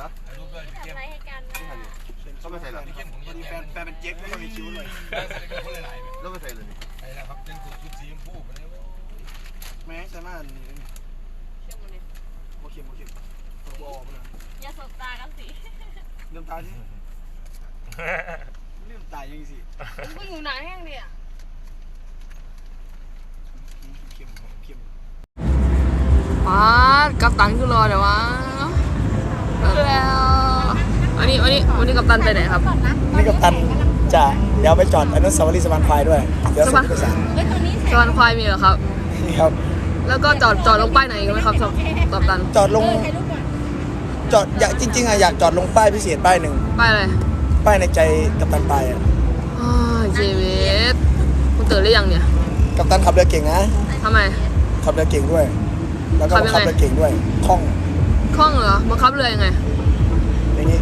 ฮะถ่ายรูปด้วยพี่เข้มทำอะไรให้กันนะเขาไม่ใส่หรอพี่เข้มของพเย็อนดีแฟแฟนนแฟนเป็นเจ๊กไม่ต้องมีคิ้วเลยแฟนใส่กันคนหลายๆแล้วไม่ใส่เลยไอ้นะครับเล่นสุดชุดสีชมพูไปเลยแม้ใช่ไหมอันนี้เชื่อมันเลยโอเคโอเคตัวบอลมันอย่าสบตากันสิเริ่มตาสิเริ่มตายังสิมึงก็อยู่ไหนแห้งเนี่ยเข้มเข้มมากัปตันก็รอเดี๋ยววะแล้ ววันนี้วันนี้วันนี้กัปตันไปไหนครับ นี่กับตันจะเดี๋ยวไปจอดอนุสาวรีย์สะพานควายด้วย เดี๋ยวส่งเอกสารสวรรค์ควายมีเหรอครับ นี่ครับ แล้วก็จอดจอดลงป้ายไหนกันไหมครับกัปตันจอดลง จอดอยากจริงๆอะอยากจอดลงป้ายพิเศษป้ายหนึ่ง ป้ายอะไรป้ายในใจกับตันไปอะอ้าวเจเวสคุณตื่นหรือยังเนี่ยกับตันขับเรือเก่งนะ ทำไม ขับเรือเก่งด้วย แล้วก็ขับยังไง ขับเรือเก่งด้วย คล่อง คล่องเหรอบังคับเรือยังไง อย่างนี้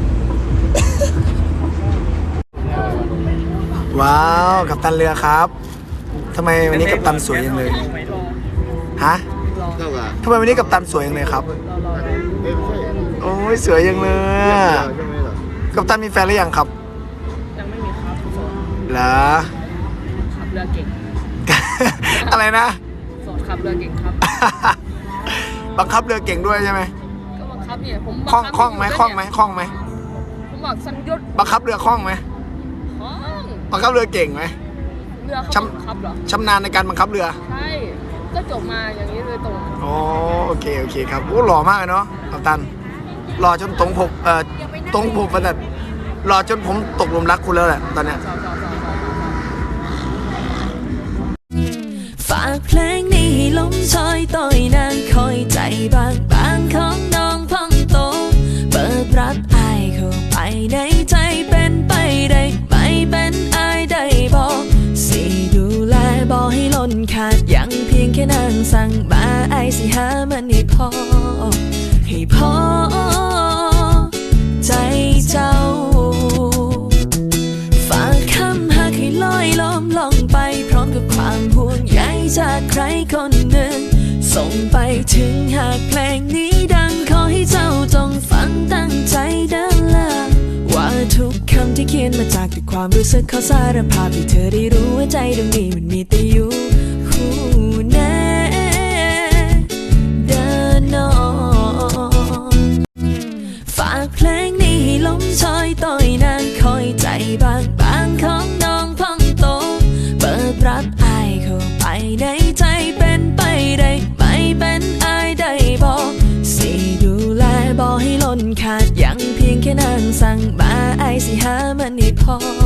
ว้าว กับตันเรือครับทำไมวันนี้กับตันสวยจังเลยฮะเท่ากับทำไมวันนี้กับตันสวยจังเลยครับเอ้ยไม่ใช่โอ้ยสวยจังเลยอะใช่ไหมล่ะกับตันมีแฟนหรือยังครับ ยังไม่มีครับโสดเหรอขับเรือเก่ง อะไรนะโสดขับเรือเก่งครับ บังคับเรือเก่งด้วยใช่ไหม ก็บังคับเนี่ยผมคล่องคล่องไหมคล่องไหมคล่องไหมผมบอกสัญญศบังคับเรือคล่องไหมคล่องบังคับเรือเก่งไหมเรือเขาช้ำบังคับเหรอชำนาญในการบังคับเรือใช่ก็จบมาอย่างนี้เลยตรงโอ้โอเคโอเคครับโอ้หล่อมากเลยเนาะกัปตันหล่อจนตรงผมเอ่อตรงผมประดับหล่อจนผมตกหลุมรักคุณแล้วแหละตอนเนี้ยสาวสาวสาวสาวฝากเพลงนี้ให้ลมชอยต่อยนางคอยใจบางบางของน้องพอง สั่งมาไอสิหามันให้พอ ให้พอ ใจเจ้า ฝากคำหากให้ลอยล้อมลองไป พร้อมกับความห่วงใยจากใครคนหนึ่ง ส่งไปถึงหากเพลงนี้ดังขอให้เจ้าจงฟังตั้งใจเดินละว่าทุกคำที่เขียนมาจากด้วยความรู้สึกขอสารภาพให้เธอได้รู้ว่าใจดวงนี้มันมีแต่อยู่ บางบางของน้องพองโต เปิดรับอายเข้าไปในใจเป็นไปได้ไม่เป็นอายได้บอกสิดูแลบอให้ล้นขาดยังเพียงแค่นางสั่งมาอายสิหามันให้พอ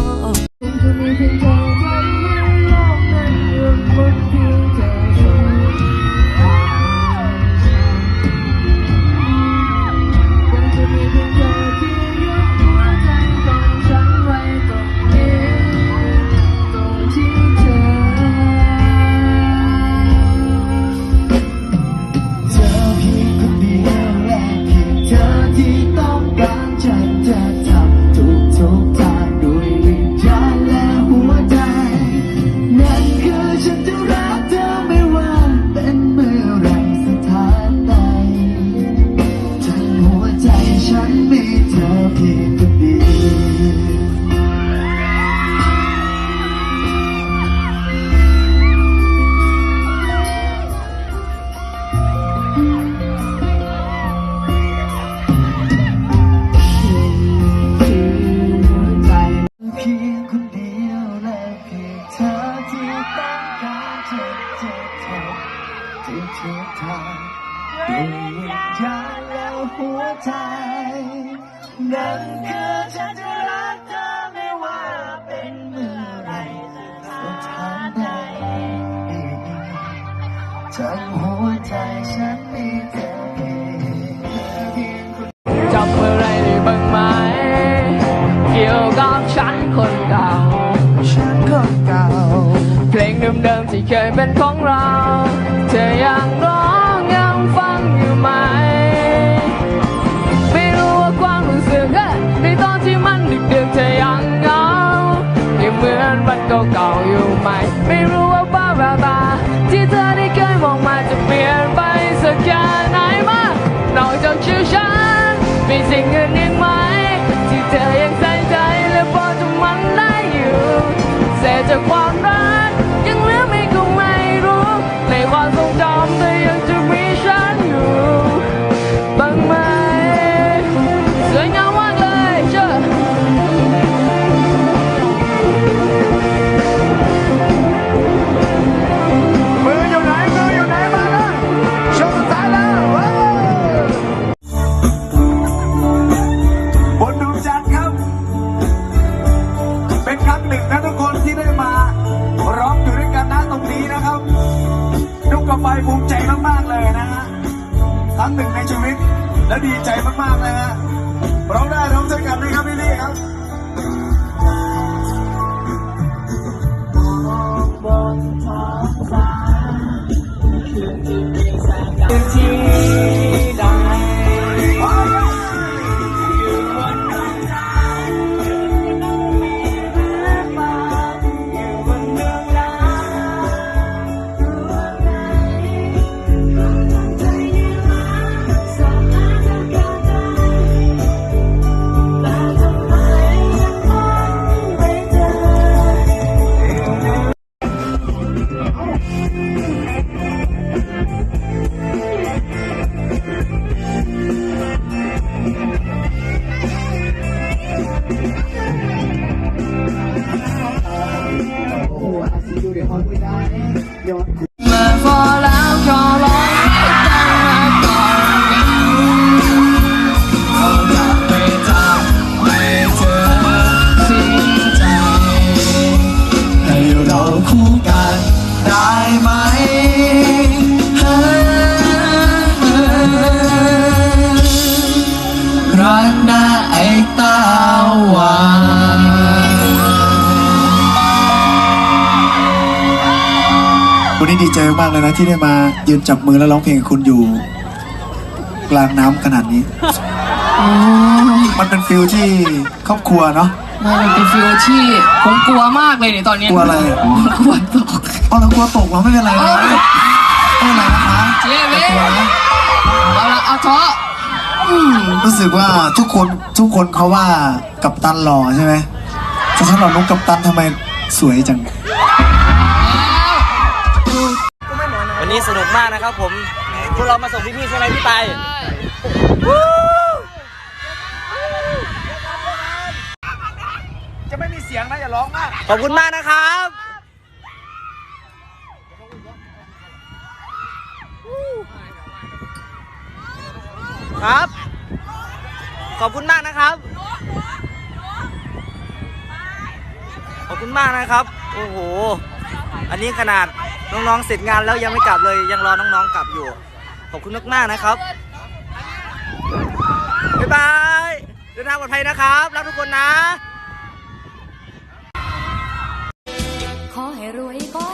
ทั้งหัวใจฉันมีเธอเพียงเพียงคนจำอะไรได้บ้างไหม เกี่ยวกับฉันคนเก่า ฉันคนเก่า เพลงเดิมๆที่เคยเป็นของเรา เธอยังร้องยังฟังอยู่ไหม ไม่รู้ว่าความรู้สึกในตอนที่มันดึกๆเธอยังเหงายังเหมือนวันเก่าๆอยู่ไหม ไม่รู้ ภูมิใจมากๆเลยนะฮะครั้งหนึ่งในชีวิตและดีใจมากๆเลยฮะร้องได้ร้องด้วยกันนะครับพี่ๆครับ วันนี้ดีใจมากเลยนะที่ได้มายืนจับมือแล้วร้องเพลงกับคุณอยู่ กลางน้ำขนาดนี้ มันเป็นฟิลที่ครอบครัวเนาะมันเป็นฟิลที่ผมกลัวมากเลยเนี่ยตอนเนี้ยกลัวอะไรผมกลัวตกเอาเรากลัวตกเราไม่เป็นไรนะไม่เป็นไรนะคะเจ๊เว้อย่ายกลัวนะเอาละเอาเถอะอืมรู้สึกว่าทุกคนทุกคนเขาว่ากับตันหล่อใช่ไหมแต่ถ้าเรานุกกับตันทำไมสวยจัง วันนี้สนุกมากนะครับผมพวกเรามาส่งพี่ๆใช่ไหมพี่ไปายจะไม่มีเสียงนะอย่าร้องมาก ขอบคุณมากนะครับครับ ขอบคุณมากนะครับ ขอบคุณมากนะครับ โอ้โห อันนี้ขนาด น้องๆเสร็จงานแล้วยังไม่กลับเลยยังรอน้องๆกลับอยู่ ขอบคุณมากๆนะครับบ๊ายบายเดินทางปลอดภัยนะครับ รักทุกคนนะ ขอให้รวยขอ